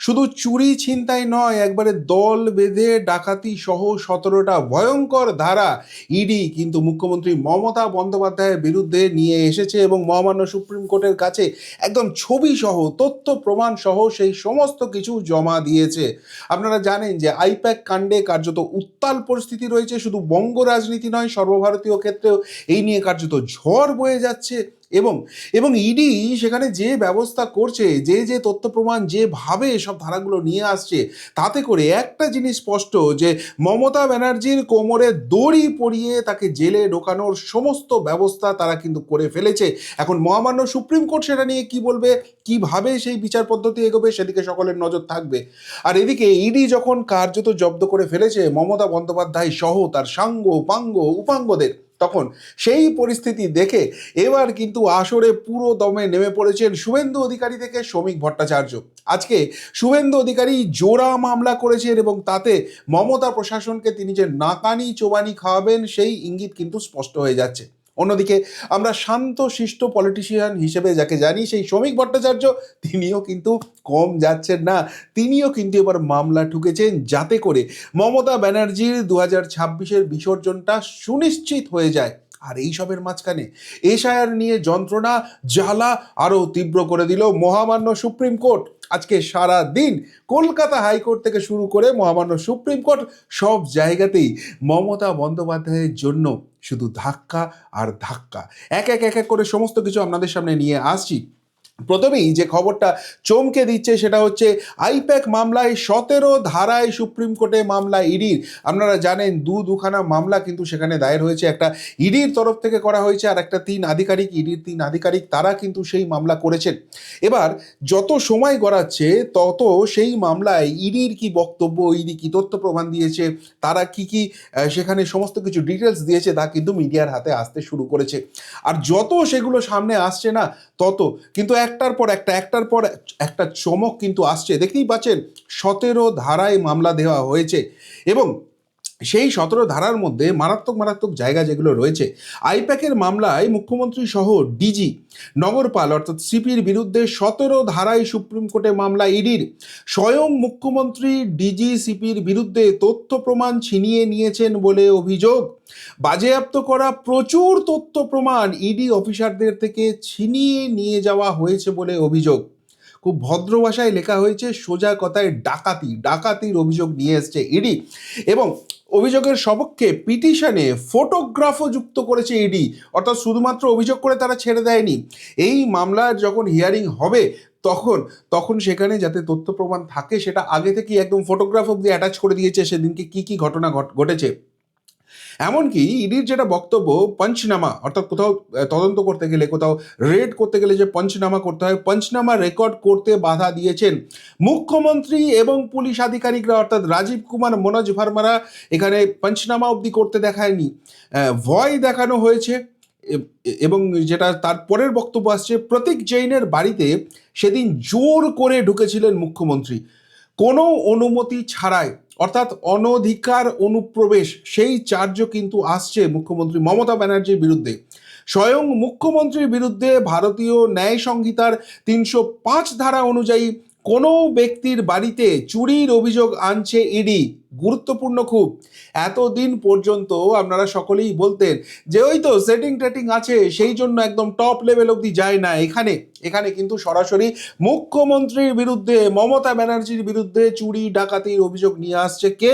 শুধু চুরি ছিনতাই নয়, একবারে দল বেঁধে ডাকাতি সহ সতেরোটা ভয়ঙ্কর ধারা ইডি কিন্তু মুখ্যমন্ত্রী মমতা বন্দ্যোপাধ্যায়ের বিরুদ্ধে নিয়ে এসেছে এবং মহামান্য সুপ্রিম কোর্টের কাছে একদম ছবি সহ, তথ্য প্রমাণ সহ সেই সমস্ত কিছু জমা দিয়েছে। আপনারা জানেন যে আইপ্যাক কাণ্ডে কার্যত উত্তাল পরিস্থিতি রয়েছে, শুধু বঙ্গ রাজনীতি নয়, সর্বভারতীয় ক্ষেত্রেও এই নিয়ে কার্যত ঝড় বয়ে যাচ্ছে। এবং এবং ইডি সেখানে যে ব্যবস্থা করছে, যে যে তথ্য প্রমাণ যেভাবে সব ধারাগুলো নিয়ে আসছে, তাতে করে একটা জিনিস স্পষ্ট যে মমতা ব্যানার্জির কোমরে দড়ি পরিয়ে তাকে জেলে ঢোকানোর সমস্ত ব্যবস্থা তারা কিন্তু করে ফেলেছে। এখন মহামান্য সুপ্রিম কোর্ট সেটা নিয়ে কি বলবে? কীভাবে সেই বিচার পদ্ধতি এগোবে? সেদিকে সকলের নজর থাকবে। আর এদিকে ইডি যখন কার্যত জব্দ করে ফেলেছে, মমতা বন্দ্যোপাধ্যায় সহ তার সাঙ্গ পাঙ্গ উপাঙ্গদের তখন সেই পরিস্থিতি দেখে এবার কিন্তু আসরে পুরো দমে নেমে পড়েছেন শুভেন্দু অধিকারী থেকে শ্রমিক ভট্টাচার্য। আজকে শুভেন্দু অধিকারী জোড়া মামলা করেছেন এবং তাতে মমতা প্রশাসনকে তিনি যে নাকানি চোবানি খাওয়াবেন সেই ইঙ্গিত কিন্তু স্পষ্ট হয়ে যাচ্ছে। অন্যদিকে, আমরা শান্ত, শিষ্ট পলিটিশিয়ান হিসেবে যাকে জানি, সেই শ্রমিক ভট্টাচার্য, তিনিও কিন্তু কম যাচ্ছেন না। তিনিও কিন্তু এবার মামলা ঠুকেছেন যাতে করে মমতা ব্যানার্জির দু হাজার ছাব্বিশের বিসর্জনটা সুনিশ্চিত হয়ে যায়। আর এইসবের মাঝখানে এশায়ার নিয়ে যন্ত্রণা, জ্বালা আরও তীব্র করে দিল মহামান্য সুপ্রিম কোর্ট। আজকে সারা দিন কলকাতা হাইকোর্ট থেকে শুরু করে মহামান্য সুপ্রিম কোর্ট সব জায়গাতেই মমতা বন্দ্যোপাধ্যায়ের জন্য শুধু ধাক্কা আর ধাক্কা। এক এক এক এক করে সমস্ত কিছু আপনাদের সামনে নিয়ে আসছি। প্রথমেই যে খবরটা চমকে দিচ্ছে সেটা হচ্ছে আইপ্যাক মামলায় সতেরো ধারায় সুপ্রিম কোর্টে মামলা ইডির। আপনারা জানেন দু দুখানা মামলা কিন্তু সেখানে দায়ের হয়েছে। একটা ইডির তরফ থেকে করা হয়েছে আর একটা তিন আধিকারিক, ইডির তিন আধিকারিক তারা কিন্তু সেই মামলা করেছেন। এবার যত সময় গড়াচ্ছে, তত সেই মামলায় ইডির কি বক্তব্য, ইডি কি তথ্য প্রমাণ দিয়েছে, তারা কি কি সেখানে সমস্ত কিছু ডিটেলস দিয়েছে তা কিন্তু মিডিয়ার হাতে আসতে শুরু করেছে। আর যত সেগুলো সামনে আসছে না, তত। কিন্তু একটার পর একটা, একটার পর একটা চমক কিন্তু আসছে। দেখতেই পাচ্ছেন, সতেরো ধারায় মামলা দেওয়া হয়েছে এবং সেই সতেরো ধারার মধ্যে মারাত্মক মারাত্মক জায়গা যেগুলো রয়েছে, আইপ্যাকের মামলায় মুখ্যমন্ত্রী সহ ডিজি নগরপাল অর্থাৎ সিপির বিরুদ্ধে সতেরো ধারায় সুপ্রিম কোর্টে মামলা ইডির। স্বয়ং মুখ্যমন্ত্রী ডিজি সিপির বিরুদ্ধে তথ্য প্রমাণ ছিনিয়ে নিয়েছেন বলে অভিযোগ। বাজেয়াপ্ত করা প্রচুর তথ্য প্রমাণ ইডি অফিসারদের থেকে ছিনিয়ে নিয়ে যাওয়া হয়েছে বলে অভিযোগ। খুব ভদ্র ভাষায় লেখা হয়েছে, সোজা কথায় ডাকাতি, ডাকাতির অভিযোগ নিয়ে এসছে ইডি। এবং অভিযোগের সপক্ষে পিটিশনে ফটোগ্রাফও যুক্ত করেছে ইডি। অর্থাৎ শুধুমাত্র অভিযোগ করে তারা ছেড়ে দেয়নি। এই মামলার যখন হিয়ারিং হবে তখন তখন সেখানে যাতে তথ্য প্রমাণ থাকে সেটা আগে থেকেই একদম ফটোগ্রাফ অব্দি অ্যাটাচ করে দিয়েছে সেদিনকে কি কি ঘটনা ঘট- ঘটেছে। এমনকি ইডির যেটা বক্তব্য, পঞ্চনামা, অর্থাৎ কোথাও তদন্ত করতে গেলে, কোথাও রেড করতে গেলে যে পঞ্চনামা করতে হয়, পঞ্চনামা রেকর্ড করতে বাধা দিয়েছেন। মুখ্যমন্ত্রী এবং পুলিশ আধিকারিকরা, অর্থাৎ রাজীব কুমার, মনোজ ভার্মারা, এখানে পঞ্চনামা অবধি করতে দেখায়নি। ভয় দেখানো হয়েছে এবং যেটা তার পরের বক্তব্য আসছে, প্রতীক জৈনের বাড়িতে সেদিন জোর করে ঢুকেছিলেন মুখ্যমন্ত্রী। কোনো অনুমতি ছাড়াই অর্থাৎ অনধিকার অনুপ্রবেশ, সেই চার্জও কিন্তু আসছে মুখ্যমন্ত্রী মমতা ব্যানার্জির বিরুদ্ধে। স্বয়ং মুখ্যমন্ত্রীর বিরুদ্ধে ভারতীয় ন্যায় সংহিতার তিনশো পাঁচ ধারা অনুযায়ী কোনো ব্যক্তির বাড়িতে চুরির অভিযোগ আনছে ইডি? গুরুত্বপূর্ণ খুব। এতদিন পর্যন্ত আপনারা সকলেই বলতেন যে ওই তো সেটিং টেটিং আছে, সেই জন্য একদম টপ লেভেল অবধি যায় না। এখানে এখানে কিন্তু সরাসরি মুখ্যমন্ত্রীর বিরুদ্ধে, মমতা ব্যানার্জির বিরুদ্ধে চুরি, ডাকাতির অভিযোগ নিয়ে আসছে কে?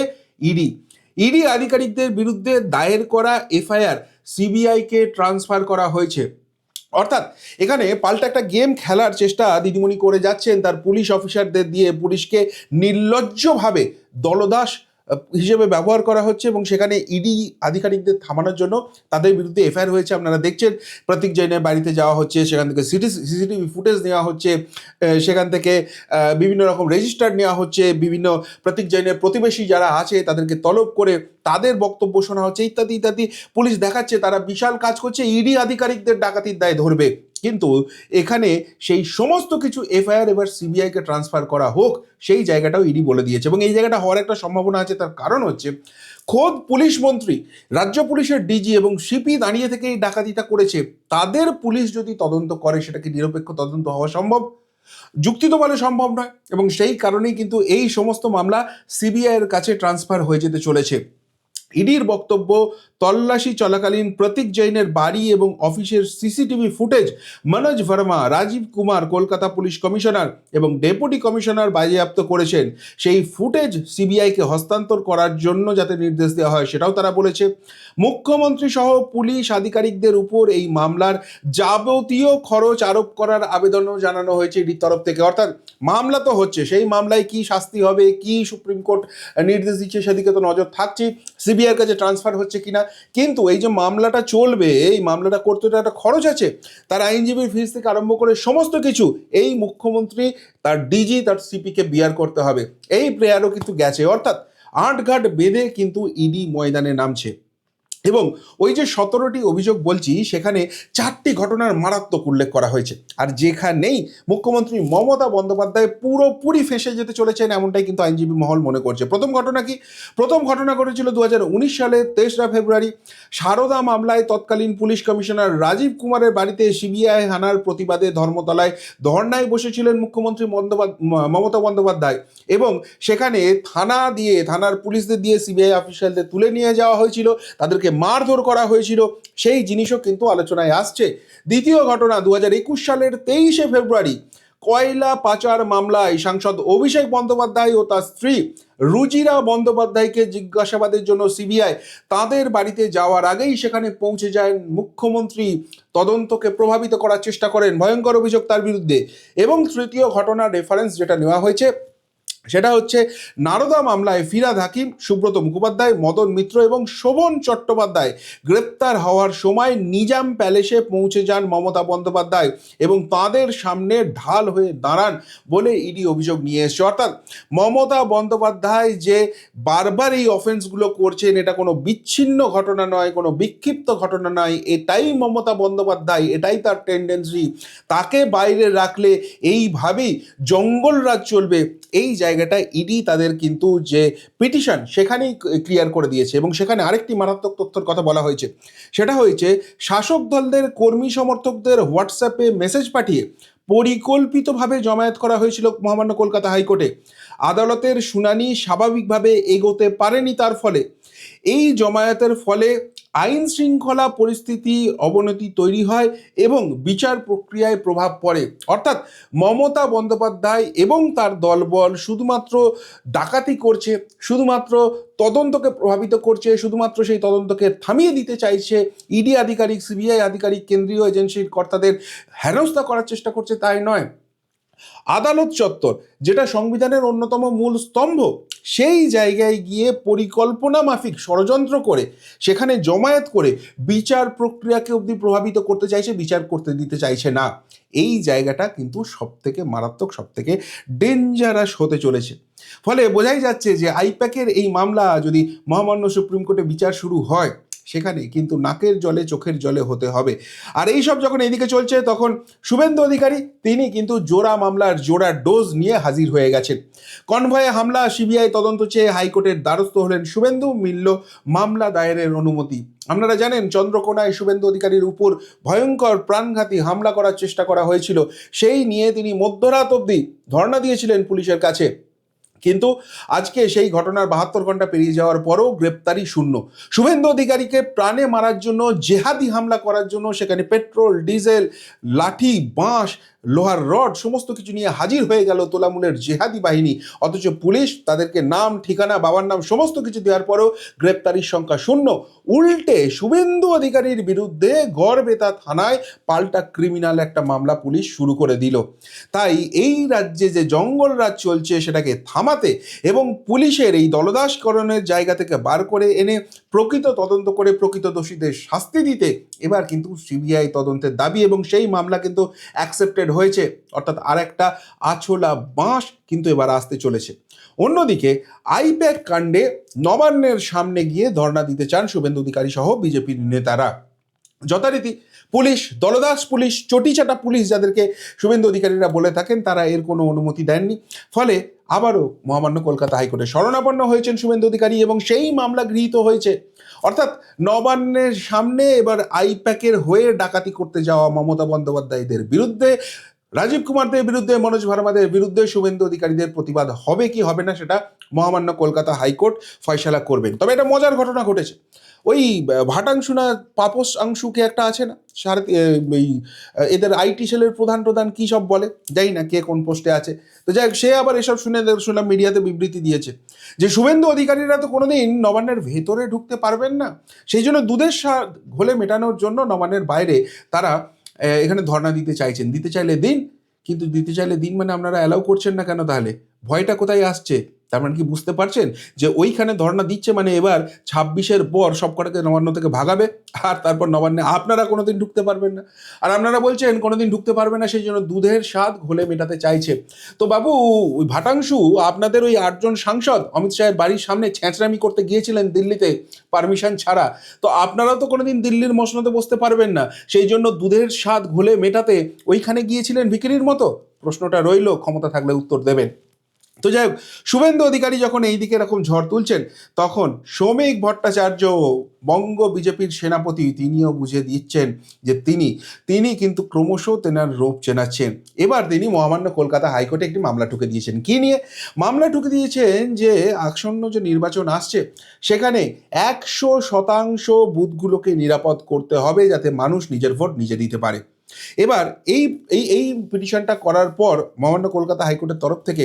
ইডি। ইডি আধিকারিকদের বিরুদ্ধে দায়ের করা এফআইআর সিবিআইকে ট্রান্সফার করা হয়েছে। অর্থাৎ এখানে পাল্টা একটা গেম খেলার চেষ্টা দিদিমণি করে যাচ্ছেন, তার পুলিশ অফিসারদের দিয়ে পুলিশকে নির্লজ্জভাবে দলদাস হিসেবে ব্যবহার করা হচ্ছে এবং সেখানে ইডি আধিকারিকদের থামানোর জন্য তাদের বিরুদ্ধে এফআইআর হয়েছে। আপনারা দেখছেন, প্রতীক জৈনের বাড়িতে যাওয়া হচ্ছে, সেখান থেকে সিটি সিসিটিভি ফুটেজ নেওয়া হচ্ছে সেখান থেকে বিভিন্ন রকম রেজিস্টার নেওয়া হচ্ছে, বিভিন্ন প্রতীক জৈনের প্রতিবেশী যারা আছে তাদেরকে তলব করে তাদের বক্তব্য শোনা হচ্ছে, ইত্যাদি ইত্যাদি। পুলিশ দেখাচ্ছে, তারা বিশাল কাজ করছে, ইডি আধিকারিকদের ডাকাতির দায় ধরবে। কিন্তু এখানে সেই সমস্ত কিছু এফআইআর এবার সিবিআইকে ট্রান্সফার করা হোক, সেই জায়গাটাও ইডি বলে দিয়েছে। এবং এই জায়গাটা হওয়ার একটা সম্ভাবনা আছে, তার কারণ হচ্ছে খোদ পুলিশ মন্ত্রী, রাজ্য পুলিশের ডিজি এবং সিপি দাঁড়িয়ে থেকে এই ডাকাতিটা করেছে। তাদের পুলিশ যদি তদন্ত করে সেটাকে নিরপেক্ষ তদন্ত হওয়া সম্ভব? যুক্তি তো বলে সম্ভব নয়, এবং সেই কারণেই কিন্তু এই সমস্ত মামলা সিবিআইয়ের কাছে ট্রান্সফার হয়ে যেতে চলেছে। ইডির বক্তব্য তল্লাশি চলাকালীন প্রতীক জৈনের বাড়ি এবং অফিসের CCTV footage, Manoj Verma, Rajeev Kumar, Kolkata police commissioner এবং ডেপুটি কমিশনার বাজেয়াপ্ত করেছেন। সেই ফুটেজ সিবিআইকে হস্তান্তর করার জন্য যাতে নির্দেশ দেওয়া হয় সেটাও তারা বলেছে। মুখ্যমন্ত্রী সহ পুলিশ আধিকারিকদের উপর এই মামলার যাবতীয় খরচ আরোপ করার আবেদনও জানানো হয়েছে ইডির তরফ থেকে। অর্থাৎ মামলা তো হচ্ছে, সেই মামলায় কি শাস্তি হবে, কি সুপ্রিম কোর্ট নির্দেশ দিচ্ছে সেদিকে তো নজর থাকছে সিবিআইয়ের কাছে ট্রান্সফার হচ্ছে কিনা কিন্তু এই যে মামলাটা চলবে, এই মামলাটা করতে তো একটা খরচ আছে, তার আইনজীবীর ফিস থেকে আরম্ভ করে সমস্ত কিছু এই মুখ্যমন্ত্রী, তার ডিজি তার সিপিকে বিয়ার করতে হবে। এই প্রেয়ারও কিন্তু গেছে। অর্থাৎ আটঘাট বেঁধে কিন্তু ইডি ময়দানে নামছে। এবং ওই যে সতেরোটি অভিযোগ বলছি, সেখানে চারটি ঘটনার মারাত্মক উল্লেখ করা হয়েছে। আর যেখানেই মুখ্যমন্ত্রী মমতা বন্দ্যোপাধ্যায় পুরোপুরি ফেসে যেতে চলেছেন, এমনটাই কিন্তু আইনজীবী মহল মনে করছে। প্রথম ঘটনা কি? প্রথম ঘটনা ঘটেছিল দু সালে তেসরা ফেব্রুয়ারি। সারদা মামলায় তৎকালীন পুলিশ কমিশনার রাজীব কুমারের বাড়িতে সিবিআই হানার প্রতিবাদে ধর্মতলায় ধর্নায় বসেছিলেন মুখ্যমন্ত্রী মমতা বন্দ্যোপাধ্যায় এবং সেখানে থানা দিয়ে, থানার পুলিশদের দিয়ে সিবিআই অফিসিয়ালদের তুলে নিয়ে যাওয়া হয়েছিল। তাদেরকে মারধর করা হয়েছিল, সেই জিনিসও কিন্তু আলোচনায় আসছে। দ্বিতীয় ঘটনা দু হাজার একুশ সালের তেইশে ফেব্রুয়ারি, কয়লা পাচার মামলায় সাংসদ অভিষেক বন্দ্যোপাধ্যায় ও তার স্ত্রী রুজিরা বন্দ্যোপাধ্যায়কে জিজ্ঞাসাবাদের জন্য সিবিআই তাদের বাড়িতে যাওয়ার আগেই সেখানে পৌঁছে যায় মুখ্যমন্ত্রী। তদন্তকে প্রভাবিত করার চেষ্টা করেন, ভয়ঙ্কর অভিযোগ তার বিরুদ্ধে। এবং তৃতীয় ঘটনার রেফারেন্স যেটা নেওয়া হয়েছে সেটা হচ্ছে নারদা মামলায় ফিরাদ হাকিম, সুব্রত মুখোপাধ্যায়, মদন মিত্র এবং শোভন চট্টোপাধ্যায় গ্রেপ্তার হওয়ার সময় নিজাম প্যালেসে পৌঁছে যান মমতা বন্দ্যোপাধ্যায় এবং তাদের সামনে ঢাল হয়ে দাঁড়ান বলে ইডি অভিযোগ নিয়ে এসছে। অর্থাৎ মমতা বন্দ্যোপাধ্যায় যে বারবার এই অফেন্সগুলো করছেন, এটা কোনো বিচ্ছিন্ন ঘটনা নয়, কোনো বিক্ষিপ্ত ঘটনা নয়, এটাই মমতা বন্দ্যোপাধ্যায়, এটাই তার টেন্ডেন্সি তাকে বাইরে রাখলে এইভাবেই জঙ্গলরাজ চলবে, এই জায়গাটা ইডি তাদের কিন্তু যে পিটিশন সেখানেই ক্লিয়ার করে দিয়েছে এবং সেখানে আরেকটি মারাত্মক তথ্যের কথা বলা হয়েছে। সেটা হয়েছে, শাসক দলদের কর্মী সমর্থকদের হোয়াটসঅ্যাপে মেসেজ পাঠিয়ে পরিকল্পিতভাবে জমায়েত করা হয়েছিল মহামান্য কলকাতা হাইকোর্টে। আদালতের শুনানি স্বাভাবিকভাবে এগোতে পারেনি তার ফলে। এই জমায়েতের ফলে আইন শৃঙ্খলা পরিস্থিতি অবনতি তৈরি হয় এবং বিচার প্রক্রিয়ায় প্রভাব পড়ে। অর্থাৎ মমতা বন্দ্যোপাধ্যায় এবং তার দলবল শুধুমাত্র ডাকাতি করছে, শুধুমাত্র তদন্তকে প্রভাবিত করছে, শুধুমাত্র সেই তদন্তকে থামিয়ে দিতে চাইছে, ইডি আধিকারিক, সিবিআই আধিকারিক, কেন্দ্রীয় এজেন্সির কর্তাদের হেনস্থা করার চেষ্টা করছে তাই নয়। আদালত চত্বর, যেটা সংবিধানের অন্যতম মূল স্তম্ভ, সেই জায়গায় গিয়ে পরিকল্পনা মাফিক ষড়যন্ত্র করে, সেখানে জমায়েত করে বিচার প্রক্রিয়াকে অবধি প্রভাবিত করতে চাইছে, বিচার করতে দিতে চাইছে না। এই জায়গাটা কিন্তু সব থেকে মারাত্মক সব থেকে ডেঞ্জারাস হতে চলেছে। ফলে বোঝাই যাচ্ছে যে, আইপ্যাকের এই মামলা যদি মহামান্য সুপ্রিম কোর্টে বিচার শুরু হয় সেখানে কিন্তু নাকের জলে, চোখের জলে হতে হবে। আর এই সব যখন এদিকে চলছে, তখন শুভেন্দু অধিকারী, তিনি কিন্তু জোড়া মামলার জোড়া ডোজ নিয়ে হাজির হয়ে গেছেন। কনভয়ে হামলা, সিবিআই তদন্ত চেয়ে হাইকোর্টের দ্বারস্থ হলেন শুভেন্দু, মিলল মামলা দায়েরের অনুমতি। আপনারা জানেন, চন্দ্রকোনায় শুভেন্দু অধিকারীর উপর ভয়ঙ্কর প্রাণঘাতী হামলা করার চেষ্টা করা হয়েছিল। সেই নিয়ে তিনি মধ্যরাত অবধি ধর্ণা দিয়েছিলেন পুলিশের কাছে। কিন্তু আজকে সেই ঘটনার বাহাত্তর ঘণ্টা পেরিয়ে যাওয়ার পরও গ্রেপ্তারি শূন্য। শুভেন্দু অধিকারীকে প্রাণে মারার জন্য, জেহাদি হামলা করার জন্য সেখানে পেট্রোল, ডিজেল, লাঠি, বাঁশ লোহার রড, সমস্ত কিছু নিয়ে হাজির হয়ে গেল তোলামূলের জেহাদি বাহিনী। অথচ পুলিশ তাদেরকে নাম, ঠিকানা, বাবার নাম, সমস্ত কিছু দেওয়ার পরেও গ্রেপ্তারির সংখ্যা শূন্য। উল্টে শুভেন্দু অধিকারীর বিরুদ্ধে গড়বেতা থানায় পাল্টা ক্রিমিনাল একটা মামলা পুলিশ শুরু করে দিল। তাই এই রাজ্যে যে জঙ্গল রাজ চলছে সেটাকে থামাতে এবং পুলিশের এই দলদাসকরণের জায়গা থেকে বার করে এনে প্রকৃত তদন্ত করে প্রকৃত দোষীদের শাস্তি দিতে এবার কিন্তু সিবিআই তদন্তের দাবি এবং সেই মামলা কিন্তু অ্যাকসেপ্টেড হয়েছে। অর্থাৎ আর একটা আছলা বাঁশ কিন্তু এবার আসতে চলেছে। অন্যদিকে আইপ্যাক কাণ্ডে নবান্নের সামনে গিয়ে ধর্ণা দিতে চান শুভেন্দু অধিকারী সহ বিজেপির নেতারা। যথারীতি পুলিশ, দলদাস পুলিশ, চটিচাটা পুলিশ যাদেরকে শুভেন্দু অধিকারীরা বলে থাকেন, তারা এর কোনো অনুমতি দেননি। ফলে আবারও মহামান্য কলকাতা হাইকোর্টে শরণাপন্ন হয়েছেন শুভেন্দু অধিকারী এবং সেই মামলা গৃহীত হয়েছে। অর্থাৎ নবান্নের সামনে এবার আইপ্যাকের হয়ে ডাকাতি করতে যাওয়া মমতা বন্দ্যোপাধ্যায়দের বিরুদ্ধে রাজীব কুমারদের বিরুদ্ধে, মনোজ ভার্মাদের বিরুদ্ধে শুভেন্দু অধিকারীদের প্রতিবাদ হবে কি হবে না সেটা মহামান্য কলকাতা হাইকোর্ট ফয়সালা করবেন। তবে এটা মজার ঘটনা ঘটেছে। ওই ভাটাংশু না পাপস অংশুকে একটা আছে না? সার এই, এদের আইটি সেলের প্রধান প্রধান কী সব বলে? যাই না কে কোন পোস্টে আছে। তো যাই সে আবার এসব শুনে শুনলাম মিডিয়াতে বিবৃতি দিয়েছে যে শুভেন্দু অধিকারীরা তো কোনোদিন নবান্নের ভেতরে ঢুকতে পারবেন না। সেই জন্য দুধের স্বাদ ঘোলে মেটানোর জন্য নবান্নের বাইরে তারা এখানে ধর্ণা দিতে চাইছেন। দিতে চাইলে দিন, কিন্তু দিতে চাইলে দিন মানে আপনারা অ্যালাউ করছেন না কেন তাহলে? ভয়টা কোথায় আসছে? তার মানে কি বুঝতে পারছেন? যে ওইখানে ধর্ণা দিচ্ছে মানে এবার ছাব্বিশের পর সব কটাকে নবান্ন থেকে ভাগাবে, আর তারপর নবান্নে আপনারা কোনোদিন ঢুকতে পারবেন না। আর আপনারা বলছেন কোনোদিন ঢুকতে পারবে না, সেই জন্য দুধের স্বাদ ঘোলে মেটাতে চাইছে। তো বাবু, ওই ভাটাংশু, আপনাদের ওই আটজন সাংসদ, অমিত শাহের বাড়ির সামনে ছ্যাঁচড়ামি করতে গিয়েছিলেন দিল্লিতে পারমিশন ছাড়া। তো আপনারাও তো কোনোদিন দিল্লির মসনদে বসতে পারবেন না। সেই জন্য দুধের স্বাদ ঘোলে মেটাতে ওইখানে গিয়েছিলেন ভিকিরির মতো? প্রশ্নটা রইল, ক্ষমতা থাকলে উত্তর দেবেন। তো যাই হোক, শুভেন্দু অধিকারী যখন এই দিকে এরকম ঝড় তুলছেন, তখন শ্রমিক ভট্টাচার্য বঙ্গ বিজেপির সেনাপতি তিনিও বুঝে দিচ্ছেন যে তিনি তিনি কিন্তু ক্রমশ তেনার রূপ চেনাচ্ছেন। এবার তিনি মহামান্য কলকাতা হাইকোর্টে একটি মামলা ঠুকে দিয়েছেন। কি নিয়ে? মামলা ঠুকে দিয়েছেন যে আসন্ন যে নির্বাচন আসছে, সেখানে একশো শতাংশ বুথগুলোকে নিরাপদ করতে হবে যাতে মানুষ নিজের ভোট নিজে দিতে পারে। এবার এই এই এই পিটিশনটা করার পর মহামান্য কলকাতা হাইকোর্টের তরফ থেকে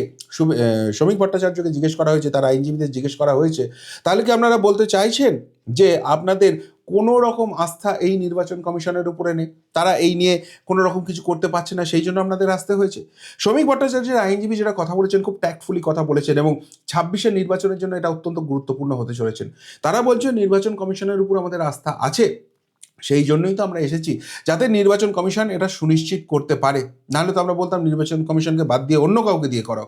শ্রমিক ভট্টাচার্যকে জিজ্ঞেস করা হয়েছে, তার আইনজীবীদের জিজ্ঞেস করা হয়েছে। তাহলে কি আপনারা বলতে চাইছেন যে আপনাদের কোনো রকম আস্থা এই নির্বাচন কমিশনের উপরে নেই? তারা এই নিয়ে কোনো রকম কিছু করতে পারছে না, সেই জন্য আপনাদের আসতে হয়েছে। শ্রমিক ভট্টাচার্যের আইনজীবী যেটা কথা বলেছেন, খুব ট্যাক্টফুলি কথা বলেছেন এবং ছাব্বিশের নির্বাচনের জন্য এটা অত্যন্ত গুরুত্বপূর্ণ হতে চলেছেন। তারা বলছেন, নির্বাচন কমিশনের উপর আমাদের আস্থা আছে। সেই জন্যই তো আমরা এসেছি। যাতে নির্বাচন কমিশন এটা সুনিশ্চিত করতে পারে। নাহলে তো আমরা বলতাম নির্বাচন কমিশনকে বাদ দিয়ে অন্য কাউকে দিয়ে করাও।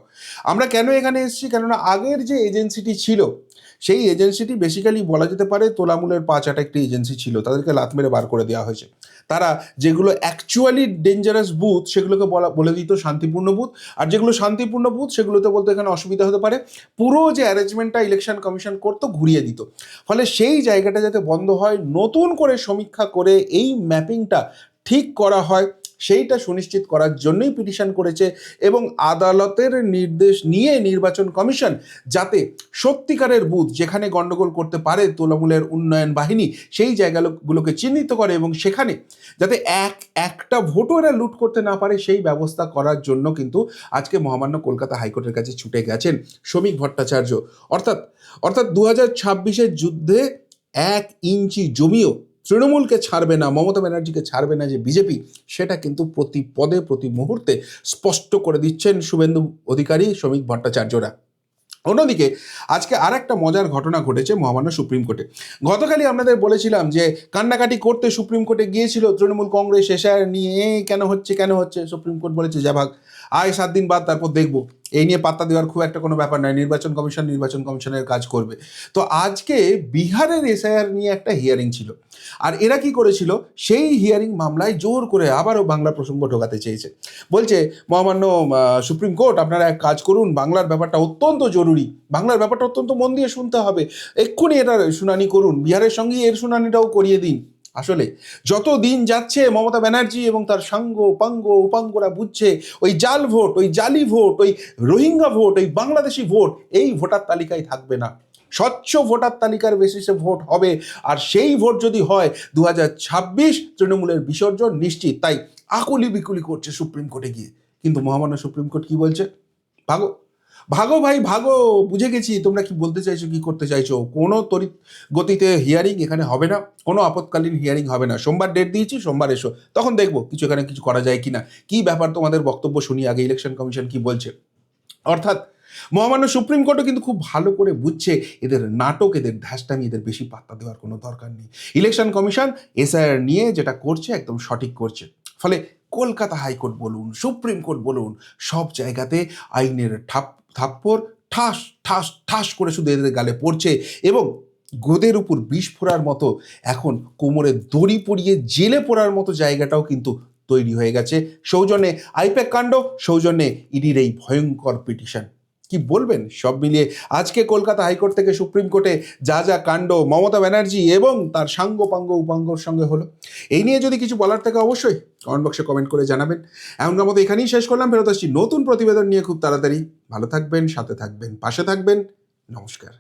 আমরা কেন এখানে এসেছি? কেননা আগের যে এজেন্সিটি ছিল, সেই এজেন্সিটি বেসিক্যালি বলা যেতে পারে তোলামূলের পাঁচ পাঁচাটা একটি এজেন্সি ছিল, তাদেরকে লাত মেরে বার করে দেওয়া হয়েছে। তারা যেগুলো অ্যাকচুয়ালি ডেঞ্জারাস বুথ সেগুলোকে বলা, বলে দিত শান্তিপূর্ণ বুথ আর যেগুলো শান্তিপূর্ণ বুথ সেগুলোতে বলতে এখানে অসুবিধা হতে পারে। পুরো যে অ্যারেঞ্জমেন্টটা ইলেকশন কমিশন করতো, ঘুরিয়ে দিত। ফলে সেই জায়গাটা যাতে বন্ধ হয়, নতুন করে সমীক্ষা করে এই ম্যাপিংটা ঠিক করা হয়, সেইটা সুনিশ্চিত করার জন্যই পিটিশন করেছে এবং আদালতের নির্দেশ নিয়ে নির্বাচন কমিশন যাতে সত্যিকারের বুথ যেখানে গণ্ডগোল করতে পারে তৃণমূলের উন্নয়ন বাহিনী, সেই জায়গাগুলোকে চিহ্নিত করে এবং সেখানে যাতে এক, একটা ভোটও এরা লুট করতে না পারে, সেই ব্যবস্থা করার জন্য কিন্তু আজকে মহামান্য কলকাতা হাইকোর্টের কাছে ছুটে গেছেন শ্রমিক ভট্টাচার্য। অর্থাৎ অর্থাৎ দু হাজার যুদ্ধে এক ইঞ্চি জমিও তৃণমূলকে ছাড়বে না, মমতা ব্যানার্জিকে ছাড়বে না যে বিজেপি, সেটা কিন্তু প্রতি পদে, প্রতি মুহূর্তে স্পষ্ট করে দিচ্ছেন শুভেন্দু অধিকারী, শ্রমিক ভট্টাচার্যরা। অন্যদিকে, আজকে আর একটা মজার ঘটনা ঘটেছে মহামান্য সুপ্রিম কোর্টে। গতকালই আপনাদের বলেছিলাম যে, কান্নাকাটি করতে সুপ্রিম কোর্টে গিয়েছিল, তৃণমূল কংগ্রেস এসআর নিয়ে কেন হচ্ছে কেন হচ্ছে? সুপ্রিম কোর্ট বলেছে, যা ভাগ, আয় সাত দিন বাদ, তারপর দেখব। এই নিয়ে পাত্তা দেওয়ার খুব একটা কোনো ব্যাপার নয়। নির্বাচন কমিশন নির্বাচন কমিশনের কাজ করবে। তো আজকে বিহারের এসআইআর নিয়ে একটা হিয়ারিং ছিল। আর এরা কি করেছিল? সেই হিয়ারিং মামলায় জোর করে আবারও বাংলা প্রসঙ্গ ঢোকাতে চেয়েছে। বলছে, মহামান্য সুপ্রিম কোর্ট, আপনারা এক কাজ করুন, বাংলার ব্যাপারটা অত্যন্ত জরুরি। বাংলার ব্যাপারটা অত্যন্ত মন দিয়ে শুনতে হবে। এক্ষুনি এটার শুনানি করুন। বিহারের সঙ্গে এর শুনানিটাও করিয়ে দিন। আসলে যত দিন যাচ্ছে মমতা ব্যানার্জি এবং তার সাঙ্গ পাঙ্গ উপাঙ্গরা বুঝছে, ওই জাল ভোট, ওই জালি ভোট, ওই রোহিঙ্গা ভোট, ওই বাংলাদেশি ভোট, এই ভোটার তালিকায় থাকবে না। স্বচ্ছ ভোটার তালিকার বেসিসে ভোট হবে, আর সেই ভোট যদি হয় দু হাজার ছাব্বিশ তৃণমূলের বিসর্জন নিশ্চিত। তাই আকুলি বিকুলি করছে সুপ্রিম কোর্টে গিয়ে। কিন্তু মহামান্য সুপ্রিম কোর্ট কি বলছে? ভাগো। ভাগো ভাই, ভাগো, বুঝে গেছি, তোমরা কি বলতে চাইছো, কি করতে চাইছো? কোনো তড়িৎ গতিতে হিয়ারিং এখানে হবে না, কোনো আপৎকালীন হিয়ারিং হবে না। সোমবার ডেট দিয়েছি, সোমবার এসো। তখন দেখব কিছু এখানে কিছু করা যায় কি না কি ব্যাপার তোমাদের বক্তব্য শুনি আগে ইলেকশন কমিশন কি বলছে? অর্থাৎ, মহামান্য সুপ্রিম কোর্টও কিন্তু খুব ভালো করে বুঝছে, এদের নাটক, এদের ধ্যাসটামি এদের বেশি পাত্তা দেওয়ার কোনো দরকার নেই। ইলেকশন কমিশন এসআইআর নিয়ে যেটা করছে, একদম সঠিক করছে। ফলে কলকাতা হাইকোর্ট বলুন, সুপ্রিম কোর্ট বলুন, সব জায়গাতে আইনের ঠাপ থাপ্পড়, ঠাস ঠাস ঠাস করে শুধু এদের গালে পড়ছে এবং গোদের উপর বিষ ফোড়ার মতো এখন কোমরে দড়ি পরিয়ে জেলে পড়ার মতো জায়গাটাও কিন্তু তৈরি হয়ে গেছে। সৌজন্যে আইপ্যাক কাণ্ড, সৌজন্যে ইডির এই ভয়ঙ্কর পিটিশন। কি বলবেন? সব মিলিয়ে আজকে কলকাতা হাইকোর্ট থেকে সুপ্রিম কোর্টে যা যা কাণ্ড মমতা ব্যানার্জি এবং তার সাঙ্গ পাঙ্গ উপাঙ্গর সঙ্গে হলো, এই নিয়ে যদি কিছু বলার থাকে অবশ্যই কমেন্ট বক্সে কমেন্ট করে জানাবেন। এমনকার মতো এখানেই শেষ করলাম। ফেরত আসছি নতুন প্রতিবেদন নিয়ে খুব তাড়াতাড়ি। ভালো থাকবেন, সাথে থাকবেন, পাশে থাকবেন। নমস্কার।